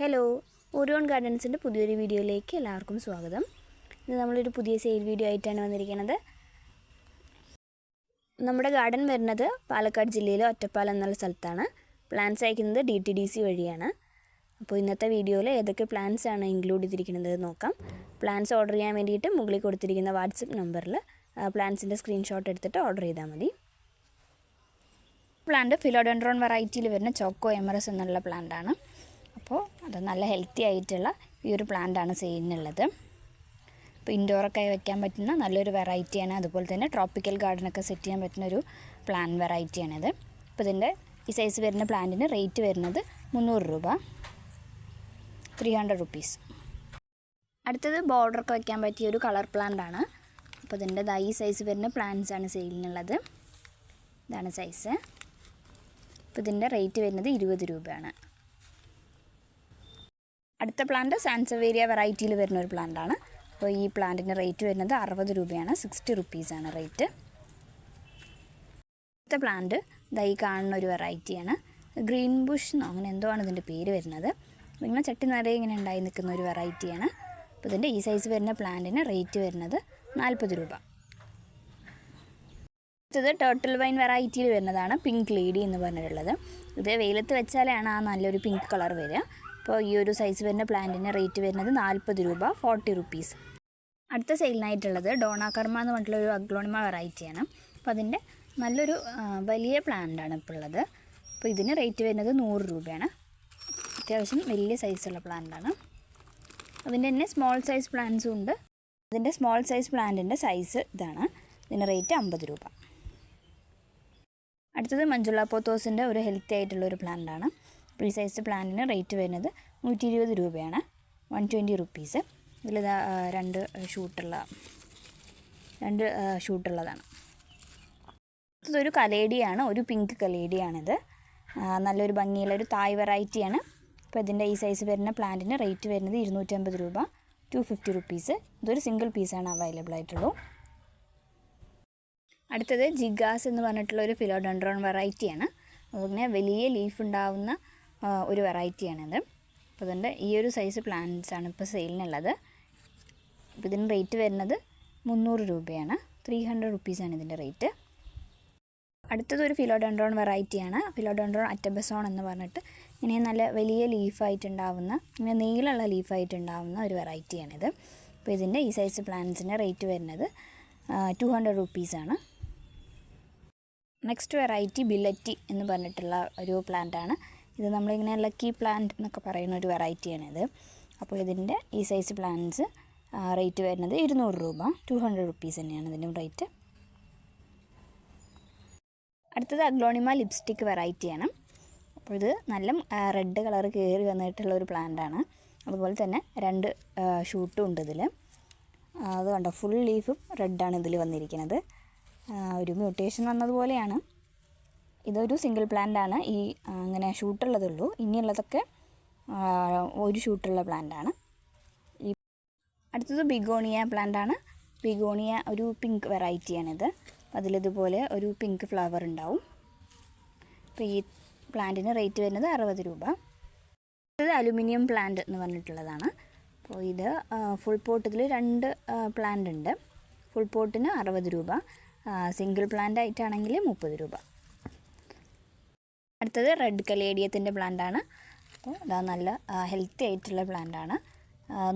Hello ഓരോൺ ഗാർഡൻസിന്റെ പുതിയൊരു വീഡിയോയിലേക്ക് എല്ലാവർക്കും സ്വാഗതം. ഇന്ന് നമ്മളൊരു പുതിയ സെയിൽ വീഡിയോ ആയിട്ടാണ് വന്നിരിക്കുന്നത്. നമ്മുടെ ഗാർഡൻ വരുന്നത് പാലക്കാട് ജില്ലയിലെ ഒറ്റപ്പാലം എന്നുള്ള സ്ഥലത്താണ്. പ്ലാൻസ് അയക്കുന്നത് ഡി ടി ഡി സി വഴിയാണ്. അപ്പോൾ ഇന്നത്തെ വീഡിയോയിൽ ഏതൊക്കെ പ്ലാൻസ് ആണ് ഇൻക്ലൂഡ് ചെയ്തിരിക്കുന്നത് നോക്കാം. പ്ലാൻസ് ഓർഡർ ചെയ്യാൻ വേണ്ടിയിട്ട് മുകളിൽ കൊടുത്തിരിക്കുന്ന വാട്സപ്പ് നമ്പറിൽ പ്ലാൻസിന്റെ സ്ക്രീൻഷോട്ട് എടുത്തിട്ട് ഓർഡർ ചെയ്താൽ മതി. പ്ലാന്റ് ഫിലോഡെൻഡ്രോൺ വെറൈറ്റിയിൽ വരുന്ന ചോക്കോ എമറസ് എന്നുള്ള പ്ലാന്റാണ് അപ്പോൾ അത് നല്ല ഹെൽത്തി ആയിട്ടുള്ള ഈ ഒരു പ്ലാന്റാണ് സെയിലിനുള്ളത് അപ്പോൾ ഇൻഡോറൊക്കെ വെക്കാൻ പറ്റുന്ന നല്ലൊരു വെറൈറ്റിയാണ് അതുപോലെ തന്നെ ട്രോപ്പിക്കൽ ഗാർഡനൊക്കെ സെറ്റ് ചെയ്യാൻ പറ്റുന്ന ഒരു പ്ലാൻ വെറൈറ്റിയാണിത് അപ്പോൾ ഇതിന്റെ ഈ സൈസ് വരുന്ന പ്ലാന്റിന് റേറ്റ് വരുന്നത് മുന്നൂറ് രൂപ. ത്രീ ഹൺഡ്രഡ് റുപ്പീസ് അടുത്തത് ബോർഡറൊക്കെ വെക്കാൻ പറ്റിയ ഒരു കളർ പ്ലാന്റാണ് അപ്പോൾ ഇതിന്റെ ഈ സൈസ് വരുന്ന പ്ലാന്റ്സ് ആണ് സെയിലിനുള്ളത് ഇതാണ് സൈസ് അപ്പോൾ ഇതിന്റെ റേറ്റ് വരുന്നത് ഇരുപത് രൂപയാണ്. അടുത്ത പ്ലാന്റ് സാൻസവേരിയ വെറൈറ്റിയിൽ വരുന്ന ഒരു പ്ലാന്റാണ് അപ്പോൾ ഈ പ്ലാന്റിന്റെ റേറ്റ് വരുന്നത് അറുപത് രൂപയാണ്. സിക്സ്റ്റി റുപ്പീസാണ് റേറ്റ് അടുത്ത പ്ലാന്റ് ദൈ കാണുന്ന ഒരു വെറൈറ്റിയാണ് ഗ്രീൻ ബുഷ് എന്നോ അങ്ങനെ എന്തോ ആണ് ഇതിന്റെ പേര് വരുന്നത്. ഇങ്ങനെ ചട്ടി നിറയെ ഇങ്ങനെ ഉണ്ടായി നിൽക്കുന്ന ഒരു വെറൈറ്റിയാണ് അപ്പോൾ ഇതിന്റെ ഈ സൈസ് വരുന്ന പ്ലാന്റിന് റേറ്റ് വരുന്നത് നാൽപ്പത് രൂപ. അടുത്തത് ടേർട്ടിൽ വൈൻ വെറൈറ്റിയിൽ വരുന്നതാണ് പിങ്ക് ലേഡി എന്ന് പറഞ്ഞിട്ടുള്ളത്. ഇത് വെയിലത്ത് വെച്ചാലാണ് ആ നല്ലൊരു പിങ്ക് കളർ വരിക. അപ്പോൾ ഈ ഒരു സൈസ് വരുന്ന പ്ലാന്റിന് റേറ്റ് വരുന്നത് നാൽപ്പത് രൂപ ഫോർട്ടി റുപ്പീസ് അടുത്ത സെയിലിനായിട്ടുള്ളത് ഡോണാകർമ്മ എന്ന് പറഞ്ഞിട്ടുള്ള ഒരു അഗ്ലോണിമ വെറൈറ്റിയാണ് അപ്പോൾ അതിന്റെ നല്ലൊരു വലിയ പ്ലാന്റാണ് ഇപ്പോൾ ഉള്ളത്. അപ്പോൾ ഇതിന് റേറ്റ് വരുന്നത് നൂറ് രൂപയാണ്. അത്യാവശ്യം വലിയ സൈസുള്ള പ്ലാന്റാണ് അതിന്റെ തന്നെ സ്മോൾ സൈസ് പ്ലാന്റ്സും ഉണ്ട്. അതിന്റെ സ്മോൾ സൈസ് പ്ലാന്റിന്റെ സൈസ് ഇതാണ്. ഇതിന് റേറ്റ് അമ്പത് രൂപ. അടുത്തത് മഞ്ജുള പോത്തോസിന്റെ ഒരു ഹെൽത്തി ആയിട്ടുള്ള ഒരു പ്ലാന്റാണ് അപ്പോൾ ഈ സൈസ് പ്ലാന്റിന് റേറ്റ് വരുന്നത് നൂറ്റി ഇരുപത് രൂപയാണ് വൺ ട്വന്റി റുപ്പീസ് ഇതിൽ രണ്ട് ഷൂട്ടുള്ള രണ്ട് ഷൂട്ടുള്ളതാണ് ഇതൊരു കലേഡിയാണ് ഒരു പിങ്ക് കലേഡിയാണിത് നല്ലൊരു ഭംഗിയുള്ള ഒരു തായ് വെറൈറ്റിയാണ് അപ്പോൾ ഇതിന്റെ ഈ സൈസ് വരുന്ന പ്ലാന്റിന് റേറ്റ് വരുന്നത് ഇരുന്നൂറ്റമ്പത് രൂപ. ടു ഫിഫ്റ്റി റുപ്പീസ് ഇതൊരു സിംഗിൾ പീസാണ് അവൈലബിൾ ആയിട്ടുള്ളൂ. അടുത്തത് ജിഗാസ് എന്ന് പറഞ്ഞിട്ടുള്ള ഒരു ഫിലോഡൻഡ്രോൺ വെറൈറ്റിയാണ് അതിങ്ങനെ വലിയ ലീഫ് ഉണ്ടാവുന്ന ഒരു വെറൈറ്റിയാണിത്. അപ്പോൾ ഇതിന്റെ ഈ ഒരു സൈസ് പ്ലാന്റ്സ് ആണ് ഇപ്പോൾ സെയിലിനുള്ളത് അപ്പോൾ ഇതിന് റേറ്റ് വരുന്നത് മുന്നൂറ് രൂപയാണ്. ത്രീ ഹൺഡ്രഡ് റുപ്പീസാണ് ഇതിന്റെ റേറ്റ് അടുത്തത് ഒരു ഫിലോഡൻഡ്രോൺ വെറൈറ്റിയാണ് ഫിലോഡൻഡ്രോൺ അറ്റബസോൺ എന്ന് പറഞ്ഞിട്ട് ഇങ്ങനെ നല്ല വലിയ ലീഫായിട്ടുണ്ടാവുന്ന ഇങ്ങനെ നീളമുള്ള ലീഫായിട്ടുണ്ടാവുന്ന ഒരു വെറൈറ്റിയാണിത് അപ്പോൾ ഇതിന്റെ ഈ സൈസ് പ്ലാന്റ്സിന്റെ റേറ്റ് വരുന്നത് ടു ഹൺഡ്രഡ് റുപ്പീസാണ് നെക്സ്റ്റ് വെറൈറ്റി ബില്ലറ്റി എന്ന് പറഞ്ഞിട്ടുള്ള ഒരു പ്ലാന്റ് ആണ്. ഇത് നമ്മളിങ്ങനെ ലക്കി പ്ലാന്റ് എന്നൊക്കെ പറയുന്ന ഒരു വെറൈറ്റിയാണിത്. അപ്പോൾ ഇതിന്റെ ഈ സൈസ് പ്ലാന്റ്സ് റേറ്റ് വരുന്നത് ഇരുന്നൂറ് രൂപ. ടു ഹൺഡ്രഡ് റുപ്പീസ് തന്നെയാണ് ഇതിന്റെ റേറ്റ്. അടുത്തത് അഗ്ലോണിമ ലിപ്സ്റ്റിക് വെറൈറ്റിയാണ്. അപ്പോൾ ഇത് നല്ല റെഡ് കളർ കയറി വന്നിട്ടുള്ള ഒരു പ്ലാന്റാണ്. അതുപോലെ തന്നെ രണ്ട് ഷൂട്ടും ഉണ്ട് ഇതിൽ അത് കണ്ടോ ഫുൾ ലീഫും റെഡാണ് ഇതിൽ വന്നിരിക്കുന്നത്. ഒരു മ്യൂട്ടേഷൻ വന്നതുപോലെയാണ് ഇതൊരു സിംഗിൾ പ്ലാന്റ് ആണ്. ഈ അങ്ങനെ ഷൂട്ടുള്ളതുള്ളൂ ഇനിയുള്ളതൊക്കെ ഒരു ഷൂട്ടുള്ള പ്ലാന്റ് ആണ്. ഈ അടുത്തത് ബിഗോണിയ പ്ലാന്റ് ആണ്. ബിഗോണിയ ഒരു പിങ്ക് വെറൈറ്റിയാണിത് അതിലിതുപോലെ ഒരു പിങ്ക് ഫ്ലവർ ഉണ്ടാവും. അപ്പോൾ ഈ പ്ലാന്റിന് റേറ്റ് വരുന്നത് അറുപത് രൂപ. അടുത്തത് അലുമിനിയം പ്ലാന്റ് എന്ന് പറഞ്ഞിട്ടുള്ളതാണ്. അപ്പോൾ ഇത് ഫുൾ പോട്ടിൽ രണ്ട് പ്ലാന്റ് ഉണ്ട്. ഫുൾ പോട്ടിന് അറുപത് രൂപ. സിംഗിൾ പ്ലാന്റ് ആയിട്ടാണെങ്കിൽ മുപ്പത് രൂപ. അടുത്തത് റെഡ് കലേഡിയത്തിന്റെ പ്ലാന്റാണ്. അപ്പോൾ ഇതാ നല്ല ഹെൽത്തി ആയിട്ടുള്ള പ്ലാന്റാണ്.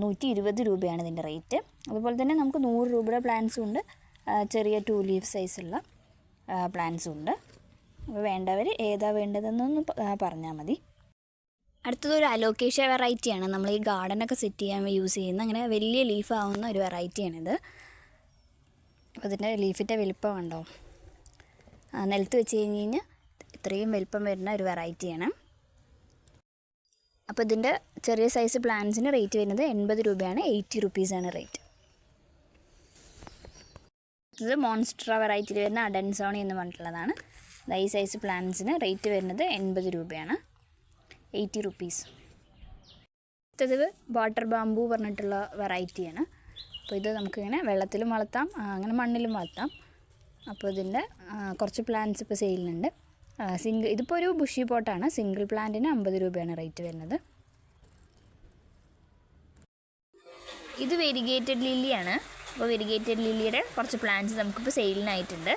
നൂറ്റി ഇരുപത് രൂപയാണ് ഇതിന്റെ റേറ്റ്. അതുപോലെ തന്നെ നമുക്ക് നൂറ് രൂപയുടെ പ്ലാന്റ്സും ഉണ്ട്. ചെറിയ ടു ലീഫ് സൈസുള്ള പ്ലാന്റ്സും ഉണ്ട്. അപ്പോൾ വേണ്ടവർ ഏതാ വേണ്ടതെന്നൊന്ന് പറഞ്ഞാൽ മതി. അടുത്തത് ഒരു അലോക്കേഷ്യ വെറൈറ്റിയാണ്. നമ്മൾ ഈ ഗാർഡനൊക്കെ സെറ്റ് ചെയ്യാൻ യൂസ് ചെയ്യുന്ന അങ്ങനെ വലിയ ലീഫ് ആവുന്ന ഒരു വെറൈറ്റിയാണിത്. അപ്പോൾ ഇതിന്റെ ലീഫിന്റെ വലിപ്പം ഉണ്ടോ? നിലത്ത് വെച്ച് കഴിഞ്ഞ് കഴിഞ്ഞാൽ ഇത്രയും വലിപ്പം വരുന്ന ഒരു വെറൈറ്റിയാണ് അപ്പോൾ ഇതിന്റെ ചെറിയ സൈസ് പ്ലാന്റ്സിന് റേറ്റ് വരുന്നത് എൺപത് രൂപയാണ് എയ്റ്റി റുപ്പീസാണ് റേറ്റ് ഇത് മോൺസ്ട്ര വെറൈറ്റിയിൽ വരുന്ന അഡൻസോണി എന്ന് പറഞ്ഞിട്ടുള്ളതാണ്. ഈ സൈസ് പ്ലാന്റ്സിന് റേറ്റ് വരുന്നത് എൺപത് രൂപയാണ് എയ്റ്റി റുപ്പീസ് അടുത്തത് വാട്ടർ ബാംബു പറഞ്ഞിട്ടുള്ള വെറൈറ്റിയാണ് അപ്പോൾ ഇത് നമുക്കിങ്ങനെ വെള്ളത്തിലും വളർത്താം അങ്ങനെ മണ്ണിലും വളർത്താം. അപ്പോൾ ഇതിന്റെ കുറച്ച് പ്ലാന്റ്സ് ഇപ്പോൾ സെയിലിനുണ്ട് സിംഗിൾ ഇതിപ്പോൾ ഒരു ബുഷി പോട്ടാണ് സിംഗിൾ പ്ലാന്റിന് അമ്പത് രൂപയാണ് റേറ്റ് വരുന്നത്. ഇത് വെരിഗേറ്റഡ് ലില്ലിയാണ് അപ്പോൾ വെരിഗേറ്റഡ് ലില്ലിയുടെ കുറച്ച് പ്ലാന്റ്സ് നമുക്കിപ്പോൾ സെയിലിനായിട്ടുണ്ട്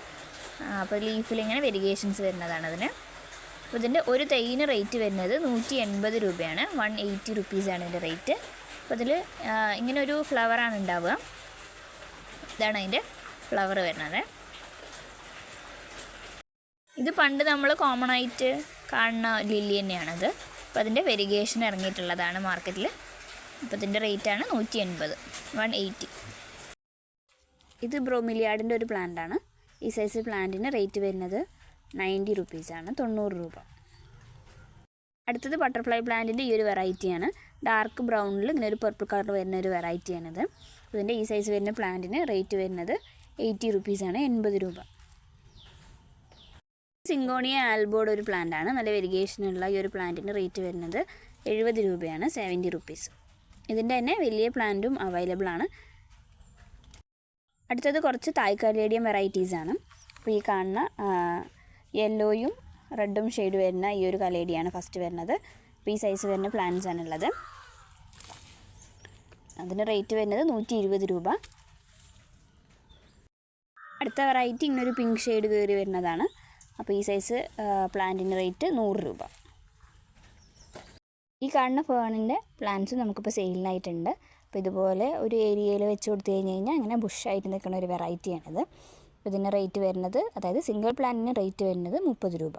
അപ്പോൾ ലീഫിൽ ഇങ്ങനെ വെരിഗേഷൻസ് വരുന്നതാണ് അതിന്. അപ്പോൾ ഇതിന്റെ ഒരു തൈന് റേറ്റ് വരുന്നത് നൂറ്റി എൺപത് രൂപയാണ് വൺ എയ്റ്റി റുപ്പീസാണ് ഇതിന്റെ റേറ്റ് അപ്പോൾ ഇതിൽ ഇങ്ങനെ ഒരു ഫ്ലവറാണ് ഉണ്ടാവുക. ഇതാണ് അതിന്റെ ഫ്ലവർ വരുന്നത്. ഇത് പണ്ട് നമ്മൾ കോമൺ ആയിട്ട് കാണുന്ന ലില്ലി തന്നെയാണത്. അപ്പോൾ അതിന്റെ വെരിഗേഷൻ ഇറങ്ങിയിട്ടുള്ളതാണ് മാർക്കറ്റിൽ അപ്പോൾ ഇതിന്റെ റേറ്റാണ് നൂറ്റി എൺപത് വൺ എയ്റ്റി ഇത് ബ്രോമിലിയാഡിന്റെ ഒരു പ്ലാന്റാണ് ഈ സൈസ് പ്ലാന്റിന് റേറ്റ് വരുന്നത് നയന്റി റുപ്പീസാണ് തൊണ്ണൂറ് രൂപ. അടുത്തത് ബട്ടർഫ്ലൈ പ്ലാന്റിന്റെ ഈ ഒരു വെറൈറ്റിയാണ് ഡാർക്ക് ബ്രൗണിൽ ഇങ്ങനെ ഒരു പർപ്പിൾ കളർ വരുന്ന ഒരു വെറൈറ്റിയാണിത് ഇതിന്റെ ഈ സൈസ് വരുന്ന പ്ലാന്റിന് റേറ്റ് വരുന്നത് എയ്റ്റി റുപ്പീസാണ് എൺപത് രൂപ. സിങ്കോണിയ ആൽബോർഡ് ഒരു പ്ലാന്റ് ആണ് നല്ല വെരിഗേഷനുള്ള ഈ ഒരു പ്ലാന്റിന്റെ റേറ്റ് വരുന്നത് എഴുപത് രൂപയാണ് സെവന്റി റുപ്പീസ്. ഇതിന്റെ തന്നെ വലിയ പ്ലാന്റും അവൈലബിൾ ആണ്. അടുത്തത് കുറച്ച് തായ്ക്കാലേഡിയം വെറൈറ്റീസ് ആണ്. അപ്പോൾ ഈ കാണുന്ന യെല്ലോയും റെഡും ഷെയ്ഡ് വരുന്ന ഈ ഒരു കലേഡിയാണ് ഫസ്റ്റ് വരുന്നത്. അപ്പോൾ ഈ സൈസ് വരുന്ന പ്ലാന്റ്സ് ആണ് ഉള്ളത്. അതിന് റേറ്റ് വരുന്നത് നൂറ്റി ഇരുപത് രൂപ. അടുത്ത വെറൈറ്റി ഇങ്ങനൊരു പിങ്ക് ഷെയ്ഡ് കയറി വരുന്നതാണ്. അപ്പോൾ ഈ സൈസ് പ്ലാന്റിന്റെ റേറ്റ് നൂറ് രൂപ. ഈ കാണുന്ന ഫേണിന്റെ പ്ലാന്റ്സ് നമുക്കിപ്പോൾ സെയിലിനായിട്ടുണ്ട് അപ്പോൾ ഇതുപോലെ ഒരു ഏരിയയിൽ വെച്ച് കൊടുത്തു കഴിഞ്ഞ് കഴിഞ്ഞാൽ അങ്ങനെ ബുഷായിട്ട് നിൽക്കുന്ന ഒരു വെറൈറ്റിയാണിത് ഇതിന്റെ റേറ്റ് വരുന്നത് അതായത് സിംഗിൾ പ്ലാന്റിന് റേറ്റ് വരുന്നത് മുപ്പത് രൂപ.